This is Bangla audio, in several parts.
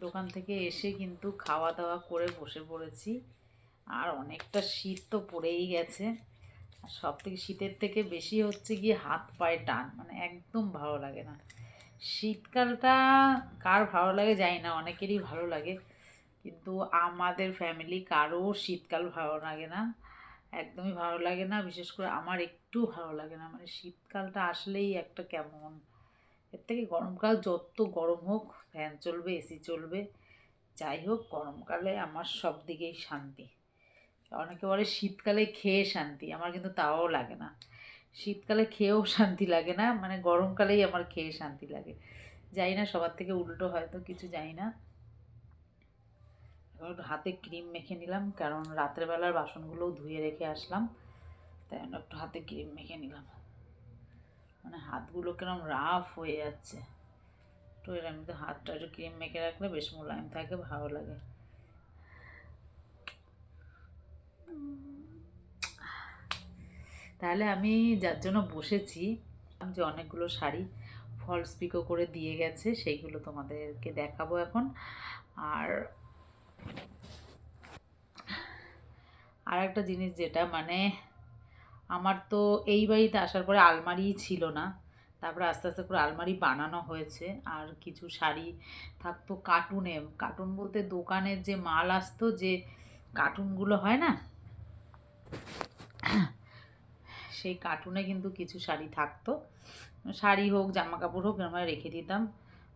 দোকান থেকে এসে কিন্তু খাওয়া দাওয়া করে বসে পড়েছি। আর অনেকটা শীত তো পড়েই গেছে। আর সব থেকে শীতের থেকে বেশি হচ্ছে গিয়ে হাত পায়ে টান মানে একদম ভালো লাগে না। শীতকালটা কার ভালো লাগে জানি না, অনেকেরই ভালো লাগে। কিন্তু আমাদের ফ্যামিলি কারও শীতকাল ভালো লাগে না, একদমই ভালো লাগে না। বিশেষ করে আমার একটু ভালো লাগে না। মানে শীতকালটা আসলেই একটা কেমন এর থেকে গরমকাল যত গরম হোক ফ্যান চলবে এসি চলবে, যাই হোক, গরমকালে আমার সব দিকেই শান্তি। অনেকে বলে শীতকালে খেয়ে শান্তি, আমার কিন্তু তাও লাগে না। শীতকালে খেয়েও শান্তি লাগে না মানে গরমকালেই আমার খেয়ে শান্তি লাগে। জানি না, সবার থেকে উল্টো হয়তো, কিছু জানি না। এবার হাতে ক্রিম মেখে নিলাম, কারণ রাত্রেবেলার বাসনগুলোও ধুয়ে রেখে আসলাম, তাই একটু হাতে ক্রিম মেখে নিলাম। মানে হাতগুলো কিরম রাফ হয়ে যাচ্ছে। তো এর এমনিতে হাতটা একটু ক্রিম মেখে রাখলে বেশ মোলায়েম থাকে, ভালো লাগে। তাহলে আমি যার জন্য বসেছি, আমি যে অনেকগুলো শাড়ি ফলস পিকো করে দিয়ে গেছে, সেইগুলো তোমাদেরকে দেখাবো এখন। আর আর একটা জিনিস যেটা মানে আমার তো এই বাড়িতে আসার পরে আলমারিই ছিল না। তারপরে আস্তে আস্তে করে আলমারি বানানো হয়েছে। আর কিছু শাড়ি থাকতো কার্টুনে কার্টুন বলতে দোকানের যে মাল আসতো, যে কার্টুনগুলো হয় না? সেই কার্টুনে কিন্তু কিছু শাড়ি থাকতো। শাড়ি হোক জামা কাপড় হোক আমরা রেখে দিতাম।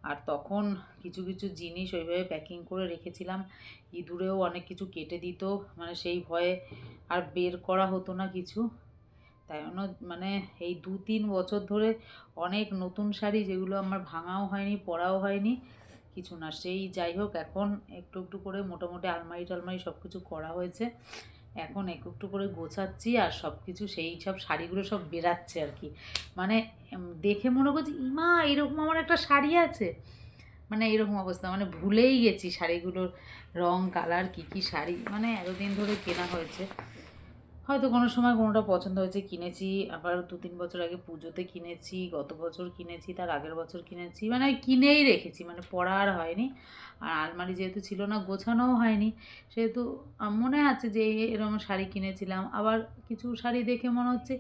আর তখন কিছু কিছু জিনিস ওইভাবে প্যাকিং করে রেখেছিলাম। ইঁদুরেও অনেক কিছু কেটে দিত। মানে সেই ভয়ে আর বের করা হতো না কিছু। তাই জন্য মানে এই দু তিন বছর ধরে অনেক নতুন শাড়ি যেগুলো আমার ভাঙাও হয়নি, পরাও হয়নি, কিছু না। সেই যাই হোক, এখন একটু একটু করে মোটামুটি আলমারি টালমারি সব কিছু করা হয়েছে। এখন একটু একটু করে গোছাচ্ছি আর সব কিছু সেই সব শাড়িগুলো সব বেরাচ্ছে আর কি। মানে দেখে মনে করছি ইমা, এরকম আমার একটা শাড়ি আছে। মানে এরকম অবস্থা মানে ভুলেই গেছি শাড়িগুলোর রং, কালার, কী কী শাড়ি মানে এতদিন ধরে কেনা হয়েছে। হয়তো কোনো সময় কোনোটা পছন্দ হয়েছে, কিনেছি। আবার দু তিন বছর আগে পুজোতে কিনেছি, গত বছর কিনেছি, তার আগের বছর কিনেছি। মানে কিনেই রেখেছি মানে পড়া আর হয়নি। আর আলমারি যেহেতু ছিল না, গোছানোও হয়নি। সেহেতু মনে আছে যে এরকম শাড়ি কিনেছিলাম। আবার কিছু শাড়ি দেখে মনে হচ্ছে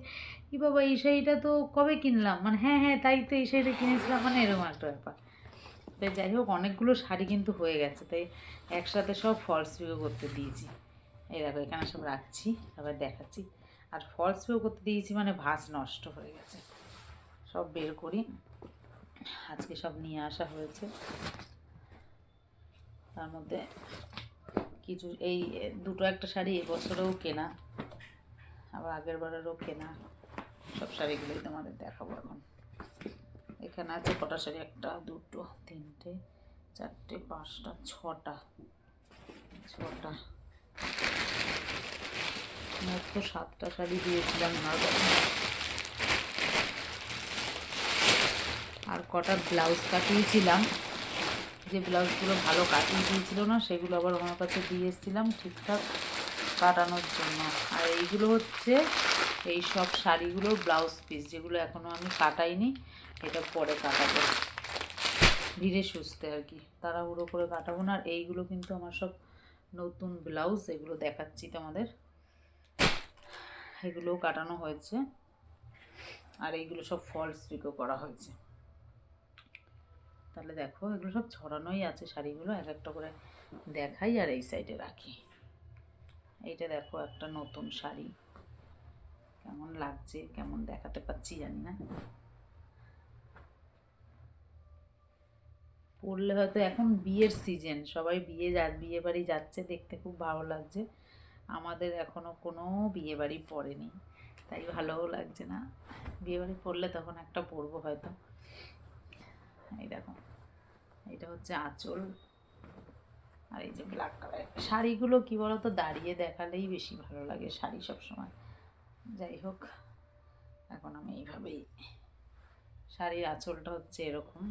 কি বাবা, এই শাড়িটা তো কবে কিনলাম? মানে হ্যাঁ হ্যাঁ তাই তো এই শাড়িটা কিনেছিলাম। মানে এরকম একটা ব্যাপার। তাই যাই হোক, অনেকগুলো শাড়ি কিন্তু হয়ে গেছে। তাই একসাথে সব ফলস ভিউ করতে দিয়েছি। এই দেখো, এখানে সব রাখছি, আবার দেখাচ্ছি। আর ফলস ভিউ করতে দিয়েছি মানে ভাঁজ নষ্ট হয়ে গেছে। সব বের করি। আজকে সব নিয়ে আসা হয়েছে। তার মধ্যে কিছু, এই দুটো একটা শাড়ি এবছরেও কেনা, আবার আগের বারেরও কেনা। সব শাড়িগুলোই তোমাদের দেখাবো এখন। এখানে আছে কটা শাড়ি, একটা, দুটো, তিনটে, চারটে, পাঁচটা, ছটা ছটা। তো সাতটা শাড়ি দিয়েছিলাম ওনার কাছে আর কটা ব্লাউজ কাটিয়েছিলাম। যে ব্লাউজগুলো ভালো কাটিয়ে দিয়েছিল না, সেগুলো আবার ওনার কাছে দিয়ে এসেছিলাম ঠিকঠাক কাটানোর জন্য। আর এইগুলো হচ্ছে এই সব শাড়িগুলোর ব্লাউজ পিস যেগুলো এখনও আমি কাটাইনি, এটা পরে কাটাবো। ধীরে সুস্থে আর কি, তাড়াহুড়ো করে কাটাবো না। আর এইগুলো কিন্তু আমার সব নতুন ব্লাউজ, এগুলো দেখাচ্ছি তোমাদের। এগুলোও কাটানো হয়েছে। আর এইগুলো সব ফলস পিকো করা হয়েছে। তাহলে দেখো, এগুলো সব ছড়ানোই আছে শাড়িগুলো, এক একটা করে দেখাই আর এই সাইডে রাখি। এইটা দেখো, একটা নতুন শাড়ি। কেমন লাগছে, কেমন দেখাতে পাচ্ছি জানি না। পরলে হয়তো এখন বিয়ের সিজন সবাই বিয়ে যা বিয়ে বাড়ি যাচ্ছে, দেখতে খুব ভালো লাগছে। আমাদের এখনও কোনো বিয়ে বাড়ি পড়েনি। তাই ভালোও লাগছে না। বিয়ে বাড়ি পড়লে তখন একটা পরবো হয়তো। এই দেখো, এটা হচ্ছে আঁচল। আর এই যে ব্ল্যাক কালার শাড়িগুলো কী বলো তো দাঁড়িয়ে দেখালেই বেশি ভালো লাগে শাড়ি সব সময় যাই হোক, এখন আমি এইভাবেই শাড়ির আঁচলটা হচ্ছে এরকম।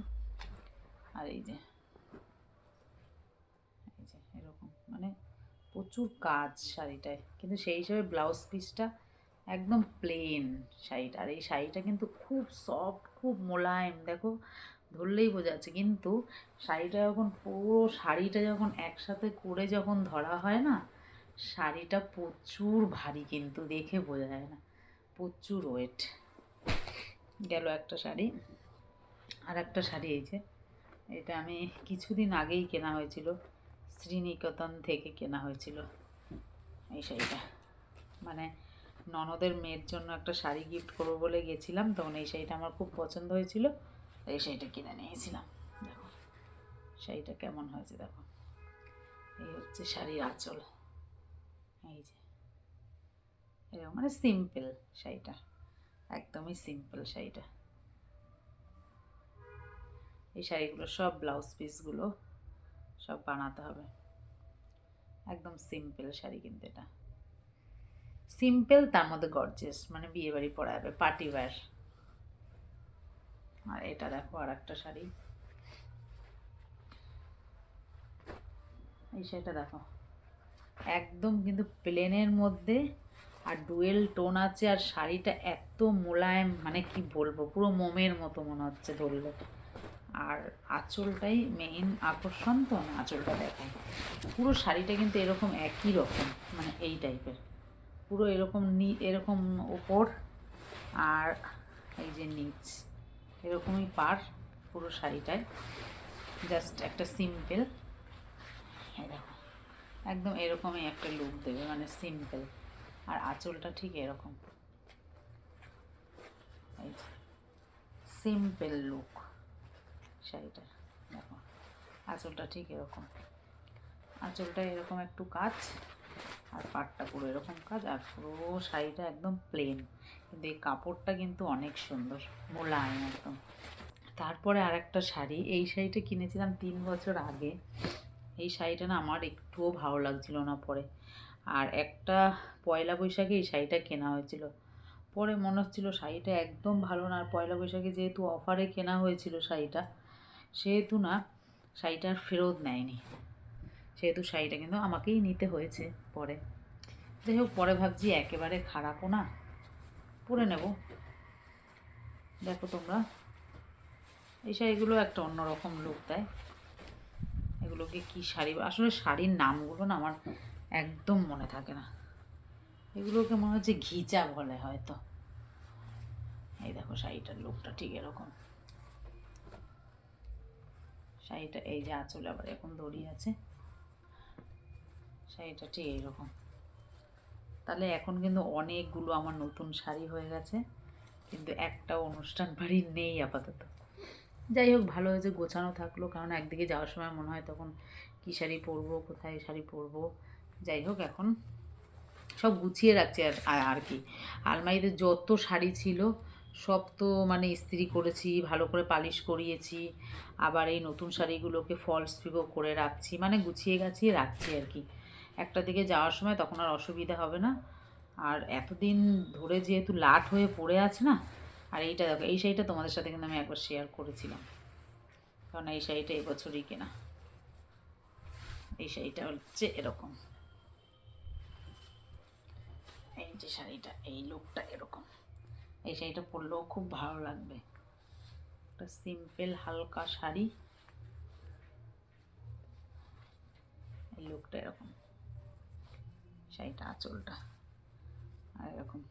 আর এই যে এই যে এরকম মানে প্রচুর কাজ শাড়িটায়। কিন্তু সেই হিসাবে ব্লাউজ পিসটা একদম প্লেন শাড়িটা। আর এই শাড়িটা কিন্তু খুব সফট খুব মোলায়েম, দেখো, ধরলেই বোঝা যাচ্ছে। কিন্তু শাড়িটা যখন, পুরো শাড়িটা যখন একসাথে করে যখন ধরা হয় না, শাড়িটা প্রচুর ভারী কিন্তু, দেখে বোঝা যায় না। প্রচুর ওয়েট গেল একটা শাড়ি আর একটা শাড়ি এই যে। এটা আমি কিছুদিন আগেই কেনা হয়েছিল। শ্রীনিকেতন থেকে কেনা হয়েছিল। এই শাড়িটা। মানে ননদের মেয়ের জন্য একটা শাড়ি গিফট করব বলে গেছিলাম তখন এই শাড়িটা আমার খুব পছন্দ হয়েছিল এই শাড়িটা কিনে নিয়েছিলাম। দেখো, শাড়িটা কেমন হয়েছে দেখো। এই হচ্ছে শাড়ির আঁচল। এই যে। এরকম মানে সিম্পল শাড়িটা। একদমই সিম্পল শাড়িটা। এই শাড়িগুলো সব ব্লাউজ পিসগুলো সব বানাতে হবে। একদম সিম্পল শাড়ি কিন্তু এটা। সিম্পল তার মধ্যে গর্জেস মানে বিয়ে বাড়ি পরা যাবে পার্টি ওয়্যার আর এটা দেখো আর একটা শাড়ি। এই শাড়িটা দেখো। একদম কিন্তু প্লেনের মধ্যে আর ডুয়েল টোন আছে, আর শাড়িটা এত মোলায়েম মানে কি বলব, পুরো মোমের মতো মনে হচ্ছে ধরলে। আর আঁচলটাই মেইন আকর্ষণ তো আমি আঁচলটা দেখাই পুরো শাড়িটা কিন্তু এরকম একই রকম মানে এই টাইপের পুরো এরকম নি, এরকম ওপর আর এই যে নিচ, এরকমই পার পুরো শাড়িটায় জাস্ট একটা সিম্পল এরকম একদম এরকমই একটা লুক দেবে মানে সিম্পল আর আঁচলটা ঠিক এরকম। এই সিম্পল লুক শাড়িটার দেখো। আঁচলটা ঠিক এরকম। আঁচলটা এরকম একটু কাজ, আর পাটটা পুরো এরকম কাজ, আর পুরো শাড়িটা একদম প্লেন কিন্তু এই কাপড়টা কিন্তু অনেক সুন্দর, মোলায়েম একদম। তারপরে আর একটা শাড়ি, এই শাড়িটা কিনেছিলাম তিন বছর আগে। এই শাড়িটা না আমার একটুও ভালো লাগছিল না পরে। আর একটা পয়লা বৈশাখে এই শাড়িটা কেনা হয়েছিল। পরে মনে হচ্ছিল শাড়িটা একদম ভালো না, আর পয়লা বৈশাখে যেহেতু অফারে কেনা হয়েছিল শাড়িটা সেহেতু না, শাড়িটা আর ফেরত নেয়নি সেহেতু শাড়িটা কিন্তু আমাকেই নিতে হয়েছে পরে। যাই হোক, পরে ভাবছি একেবারে খারাপও না, পরে নেব। দেখো তোমরা, এই শাড়িগুলো একটা অন্যরকম লুক দেয়। এগুলোকে কি শাড়ি আসলে শাড়ির নামগুলো না আমার একদম মনে থাকে না। এগুলোকে মনে হচ্ছে ঘিচা বলে হয়তো। এই দেখো শাড়িটার লুকটা ঠিক এরকম। শাড়িটা এই যে আঁচলে আবার এখন দড়ি আছে। শাড়িটা ঠিক এইরকম। তাহলে এখন কিন্তু অনেকগুলো আমার নতুন শাড়ি হয়ে গেছে, কিন্তু একটা অনুষ্ঠান বাড়ি নেই আপাতত। যাই হোক, ভালো হয়েছে, গোছানো থাকল, কারণ একদিকে যাওয়ার সময় মনে হয় তখন কী শাড়ি পরবো, কোথায় শাড়ি পরবো। যাই হোক, এখন সব গুছিয়ে রাখছি আর আর কি। আলমারিতে যত শাড়ি ছিল সব তো মানে ইস্ত্রি করেছি, ভালো করে পালিশ করিয়েছি, আবার এই নতুন শাড়িগুলোকে ফলস পিকো করে রাখছি মানে গুছিয়ে গাছিয়ে রাখছি আর কি। একটা দিকে যাওয়ার সময় তখন আর অসুবিধা হবে না। আর এতদিন ধরে যেহেতু লাট হয়ে পড়ে আছে না, আর এইটা দেখো, এই শাড়িটা তোমাদের সাথে কিন্তু আমি একবার শেয়ার করেছিলাম। কারণ এই শাড়িটা এবছরই কেনা। এই শাড়িটা হচ্ছে এরকম। এই যে শাড়িটা, এই লুকটা এরকম। এই শাড়িটা পরলেও খুব ভালো লাগবে। একটা সিম্পল হালকা শাড়ি। এই লুকটা এরকম। শাড়িটা আঁচলটা। আর এরকম।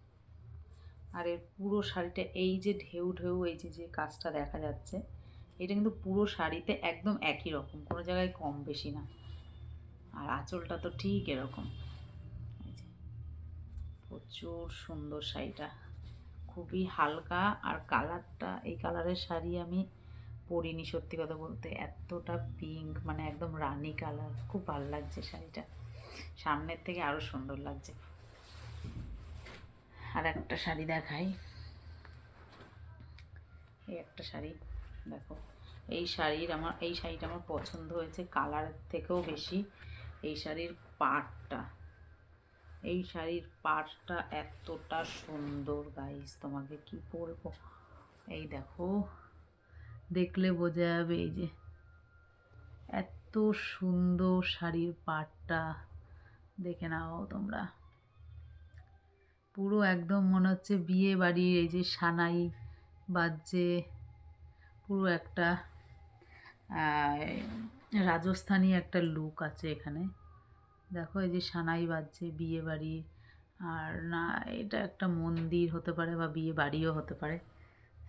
আর এর পুরো শাড়িটা এই যে ঢেউ ঢেউ, এই যে যে কাজটা দেখা যাচ্ছে, এটা কিন্তু পুরো শাড়িতে একদম একই রকম। কোনো জায়গায় কম বেশি না। আর আঁচলটা তো ঠিক এরকম। প্রচুর সুন্দর শাড়িটা। খুবই হালকা আর কালারটা, এই কালারের শাড়ি আমি পরিনি সত্যি কথা বলতে। এতটা পিঙ্ক মানে একদম রানি কালার। খুব ভালো লাগছে শাড়িটা। সামনের থেকে আরও সুন্দর লাগছে। আর একটা শাড়ি দেখাই। এই একটা শাড়ি, দেখো। এই শাড়ির আমার, এই শাড়িটা আমার পছন্দ হয়েছে কালারের থেকেও বেশি। এই শাড়ির পাটটা। এই শাড়ির পাটটা এতটা সুন্দর গাইস তোমাকে কি বলব? এই দেখো, দেখলে বোঝা যাবে এই যে এত সুন্দর শাড়ির পাটটা দেখে নাও তোমরা। পুরো একদম মনে হচ্ছে বিয়ে বাড়ির এই যে সানাই বাজছে। পুরো একটা রাজস্থানী একটা লুক আছে এখানে। দেখো এই যে সানাই বাজছে, বিয়ে বাড়ি। আর না, এটা একটা মন্দির হতে পারে বা বিয়ে বাড়িও হতে পারে।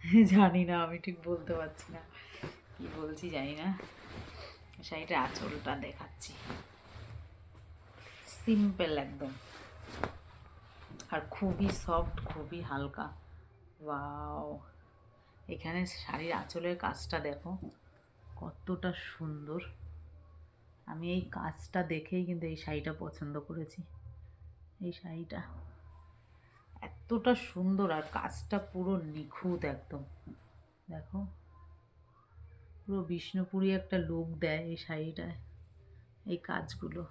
জানি না, আমি ঠিক বলতে পারছি না। কি বলছি জানি না। শাড়িটা আঁচলটা দেখাচ্ছি। সিম্পল একদম। আর খুবই সফট খুবই হালকা। ওয়াও এখানে শাড়ির আঁচলের কাজটা দেখো। কতটা সুন্দর। আমি এই কাজটা দেখেই কিন্তু এই শাড়িটা পছন্দ করেছি। এই শাড়িটা এতটা সুন্দর আর কাজটা পুরো নিখুঁত একদম। দেখো, পুরো বিষ্ণুপুরি একটা লুক দেয় এই শাড়িটায়, এই কাজগুলো।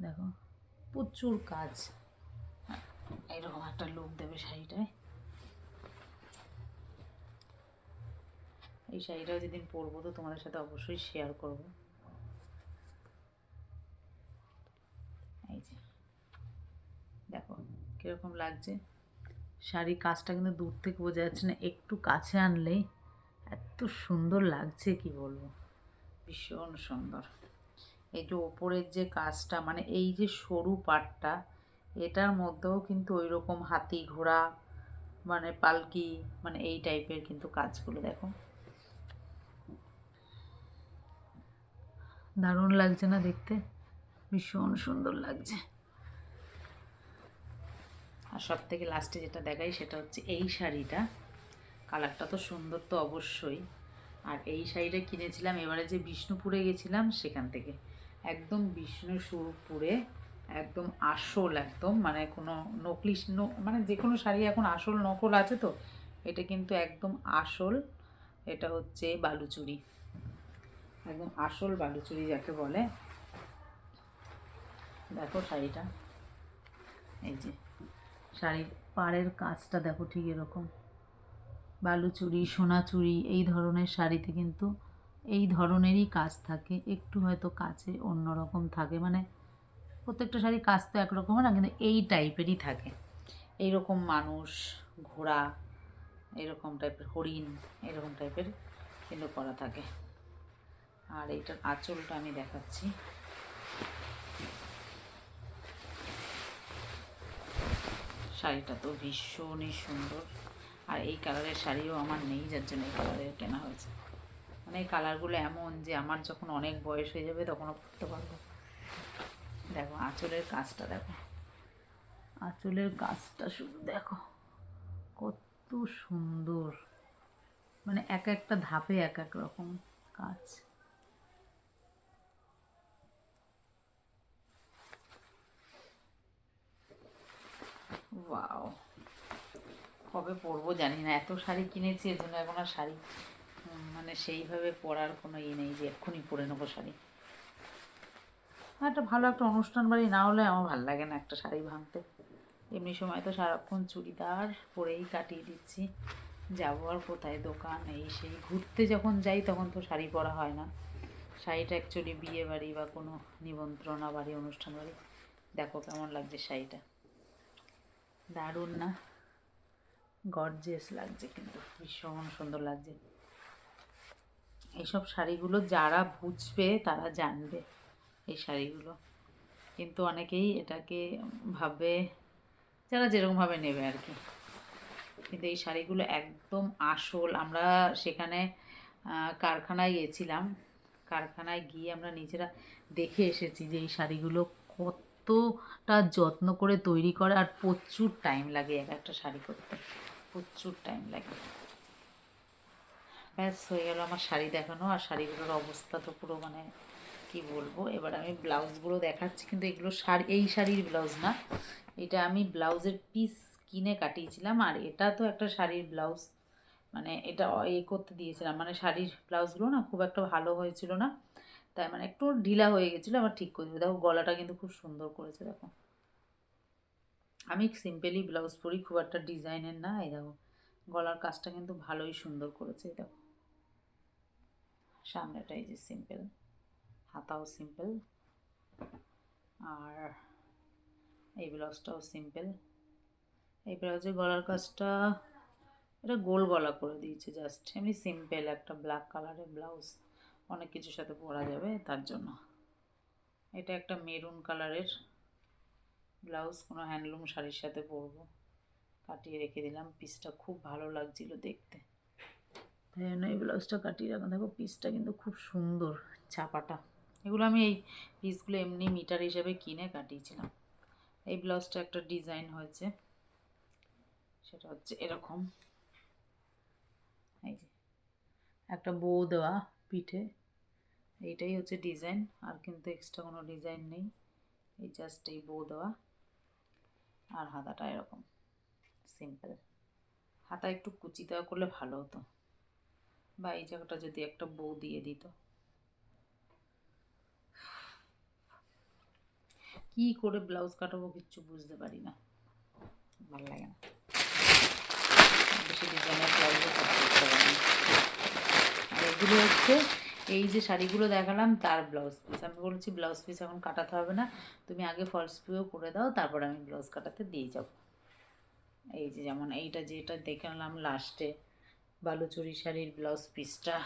দেখো, প্রচুর কাজ। এরকম একটা লুক দেবে শাড়িটায়। এই শাড়িটাও যেদিন পরবো তো তোমাদের সাথে অবশ্যই শেয়ার করব এই যে দেখো কীরকম লাগছে। শাড়ির কাজটা কিন্তু দূর থেকে বোঝা যাচ্ছে না, একটু কাছে আনলেই এত সুন্দর লাগছে, কি বলব? ভীষণ সুন্দর। এই যে ওপরের যে কাজটা মানে এই যে সরু পাটটা, এটার মধ্যেও কিন্তু ওই রকম হাতি ঘোড়া মানে পালকি মানে এই টাইপের কিন্তু কাজগুলো, দেখো। দারুণ লাগছে না দেখতে? ভীষণ সুন্দর লাগছে। আর সব থেকে লাস্টে যেটা দেখাই সেটা হচ্ছে এই শাড়িটা। কালারটা তো সুন্দর তো অবশ্যই। আর এই শাড়িটা কিনেছিলাম, এবারে যে বিষ্ণুপুরে গেছিলাম সেখান থেকে। একদম বিষ্ণুপুরে একদম আসল একদম মানে কোনো নকলি মানে যে কোনো শাড়ি এখন আসল নকল আছে তো, এটা কিন্তু একদম আসল। এটা হচ্ছে বালুচুরি। একদম আসল বালুচুরি যাকে বলে। দেখো শাড়িটা। এই যে। শাড়ির পাড়ের কাজটা দেখো ঠিক এরকম। বালুচুরি সোনাচুরি এই ধরনের শাড়িতে কিন্তু এই ধরনেরই কাজ থাকে। একটু হয়তো কাছে অন্যরকম থাকে। মানে প্রত্যেকটা শাড়ি কাজ তো একরকম হয় না, কিন্তু এই টাইপেরই থাকে। এইরকম মানুষ, ঘোড়া, এরকম টাইপের হরিণ, এরকম টাইপের কিন্তু করা থাকে। আর এইটার আঁচলটা আমি দেখাচ্ছি। শাড়িটা তো ভীষণই সুন্দর। আর এই কালারের শাড়িও আমার নেই, যার জন্য এই কালারের কেনা হয়েছে। মানে এই কালারগুলো এমন যে আমার যখন অনেক বয়স হয়ে যাবে তখনও পরতে পারব। দেখো, আঁচলের কাজটা দেখো। আঁচলের কাজটা শুধু দেখো, কত সুন্দর। মানে এক একটা ধাপে এক এক রকম কাজ। ওয়াও কবে পরবো জানি না। এত শাড়ি কিনেছি এর জন্য এখন আর শাড়ি মানে সেইভাবে পরার কোনো ইয়ে নেই যে এক্ষুনি পরে নেব শাড়ি। একটা ভালো একটা অনুষ্ঠান বাড়ি না হলে আমার ভালো লাগে না একটা শাড়ি ভাঙতে। এমনি সময় তো সারাক্ষণ চুড়িদার পরেই কাটিয়ে দিচ্ছি। যাব আর কোথায়, দোকান, এই সেই। ঘুরতে যখন যাই তখন তো শাড়ি পরা হয় না। শাড়িটা অ্যাকচুয়ালি বিয়ে বাড়ি বা কোনো নিমন্ত্রণা বাড়ি, অনুষ্ঠান বাড়ি। দেখো কেমন লাগছে শাড়িটা। দারুণ না? গর্জেস লাগছে কিন্তু, ভীষণ সুন্দর লাগছে। এইসব শাড়িগুলো যারা বুঝবে, তারা জানবে এই শাড়িগুলো। কিন্তু অনেকেই এটাকে ভাবে, যারা যেরকমভাবে নেবে আর কি কিন্তু এই শাড়িগুলো একদম আসল। আমরা সেখানে কারখানায় গেছিলাম। কারখানায় গিয়ে আমরা নিজেরা দেখে এসেছি যে এই শাড়িগুলো কতটা যত্ন করে তৈরি করে আর প্রচুর টাইম লাগে এক একটা শাড়ি করতে প্রচুর টাইম লাগে। ব্যাস, হয়ে গেল আমার শাড়ি দেখানো আর শাড়িগুলোর অবস্থা তো পুরো মানে কি বলব? এবার আমি ব্লাউজগুলো দেখাচ্ছি, কিন্তু এগুলো শাড়ি, এই শাড়ির ব্লাউজ না। এটা আমি ব্লাউজের পিস কিনে কাটিয়েছিলাম আর এটা তো একটা শাড়ির ব্লাউজ। মানে এটা এ করতে দিয়েছিলাম। মানে শাড়ির ব্লাউজগুলো না খুব একটা ভালো হয়েছিল না। তাই মানে একটু ঢিলা হয়ে গেছিল, আবার ঠিক করে দেখো, গলাটা কিন্তু খুব সুন্দর করেছে, দেখো। আমি সিম্পলি ব্লাউজ পরি, খুব একটা ডিজাইনের না, এই দেখো। গলার কাজটা কিন্তু ভালোই সুন্দর করেছে দেখো। সামনেটা এই যে সিম্পল হাতাও সিম্পল আর এই ব্লাউজটাও সিম্পল এই ব্লাউজের গলার কাজটা, এটা গোল গলা করে দিয়েছে জাস্ট এমনি সিম্পল একটা ব্ল্যাক কালারের ব্লাউজ অনেক কিছুর সাথে পরা যাবে তার জন্য। এটা একটা মেরুন কালারের ব্লাউজ, কোনো হ্যান্ডলুম শাড়ির সাথে পরবো। কাটিয়ে রেখে দিলাম, পিসটা খুব ভালো লাগছিল দেখতে। তাই জন্য এই ব্লাউজটা কাটিয়ে রাখা দেখো, পিসটা কিন্তু খুব সুন্দর, চাপাটা। এগুলো আমি এই পিসগুলো এমনি মিটার হিসেবে কিনে কাটিয়েছিলাম। এই ব্লাউজটা একটা ডিজাইন হয়েছে, সেটা হচ্ছে এরকম। এই যে, একটা বউ দেওয়া। পিঠে। এইটাই হচ্ছে ডিজাইন আর কিন্তু এক্সট্রা কোনো ডিজাইন নেই। এই জাস্ট এই বউ দেওয়া। আর হাতাটা এরকম সিম্পল হাতা একটু কুচি দেওয়া করলে ভালো হতো। বা এই জায়গাটা যদি একটা বউ দিয়ে দিত। কি করে ব্লাউজ কাটাবো কিচ্ছু বুঝতে পারি না। ভালো লাগে না। বেশি ডিজাইনের ব্লাউজও করে না। এগুলো হচ্ছে এই যে শাড়িগুলো দেখালাম, তার ব্লাউজ পিস আমি বলেছি ব্লাউজ পিস এখন কাটাতে হবে না। তুমি আগে ফলস পিও করে দাও, তারপর আমি ব্লাউজ কাটাতে দিয়ে যাব। এই যে যেমন এইটা যেটা দেখালাম লাস্টে বালুচুরি শাড়ির ব্লাউজ পিসটা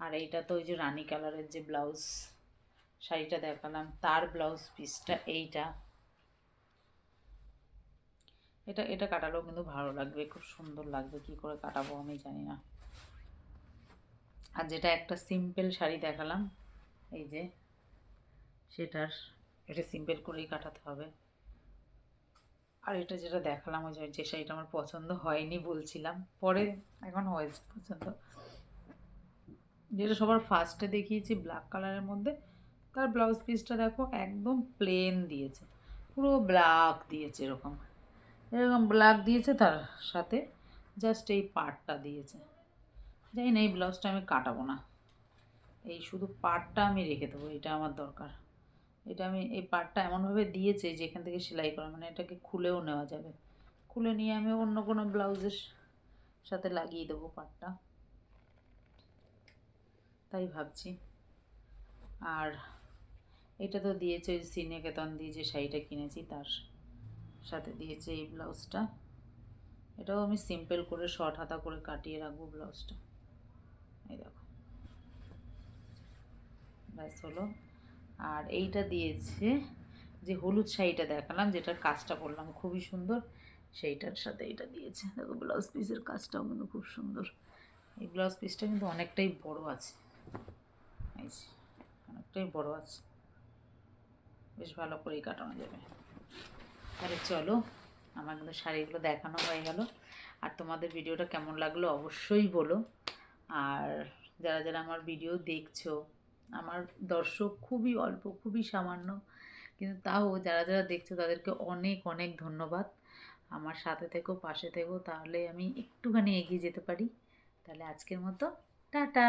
আর এইটা তো ওই যে রানী কালারের যে ব্লাউজ শাড়িটা দেখালাম, তার ব্লাউজ পিসটা এইটা। এটা এটা কাটালেও কিন্তু ভালো লাগবে, খুব সুন্দর লাগবে, কি করে কাটাবো আমি জানি না। আর যেটা একটা সিম্পল শাড়ি দেখালাম, এই যে, সেটার, এটা সিম্পল করেই কাটাতে হবে। আর এটা যেটা দেখালাম, ওই যে- শাড়িটা আমার পছন্দ হয়নি বলছিলাম, পরে এখন হয়েছে পছন্দ। যেটা সবার ফার্স্টে দেখিয়েছি ব্ল্যাক কালারের মধ্যে, তার ব্লাউজ পিসটা দেখো একদম প্লেন দিয়েছে, পুরো ব্ল্যাক দিয়েছে এরকম। এরকম ব্ল্যাক দিয়েছে, তার সাথে জাস্ট এই পার্টটা দিয়েছে। জানি না, এই ব্লাউজটা আমি কাটাবো না। এই শুধু পার্টটা আমি রেখে দেবো, এটা আমার দরকার। এটা আমি, এই পার্টটা এমনভাবে দিয়েছে যেখান থেকে সেলাই করা মানে এটাকে খুলেও নেওয়া যাবে। খুলে নিয়ে আমি অন্য কোনো ব্লাউজের সাথে লাগিয়ে দেবো পার্টটা তাই ভাবছি। আর এটা তো দিয়েছে ওই সিনেকেতন দিয়ে যে শাড়িটা কিনেছি, তার সাথে দিয়েছে এই ব্লাউজটা। এটাও আমি সিম্পল করে, শর্ট হাতা করে কাটিয়ে রাখব ব্লাউজটা। এই দেখো। ব্যাস হলো। আর এইটা দিয়েছে যে হলুদ শাড়িটা দেখালাম, যেটার কাজটা করলাম, খুবই সুন্দর। সেইটার সাথে এটা দিয়েছে। দেখো, ব্লাউজ পিসের কাজটাও কিন্তু খুব সুন্দর। এই ব্লাউজ পিসটা কিন্তু অনেকটাই বড় আছে। অনেকটাই বড় আছে। বেশ ভালো করেই কাটানো যাবে। তাহলে চলো, আমার কিন্তু শাড়িগুলো দেখানো হয়ে গেল। আর তোমাদের ভিডিওটা কেমন লাগল অবশ্যই বলো। আর যারা যারা আমার ভিডিও দেখছ, আমার দর্শক খুবই অল্প, খুবই সামান্য, কিন্তু তাও যারা যারা দেখছ, তাদেরকে অনেক অনেক ধন্যবাদ। আমার সাথে থেকো, পাশে থেকো, তাহলে আমি একটুখানি এগিয়ে যেতে পারি। তাহলে আজকের মতো, টাটা!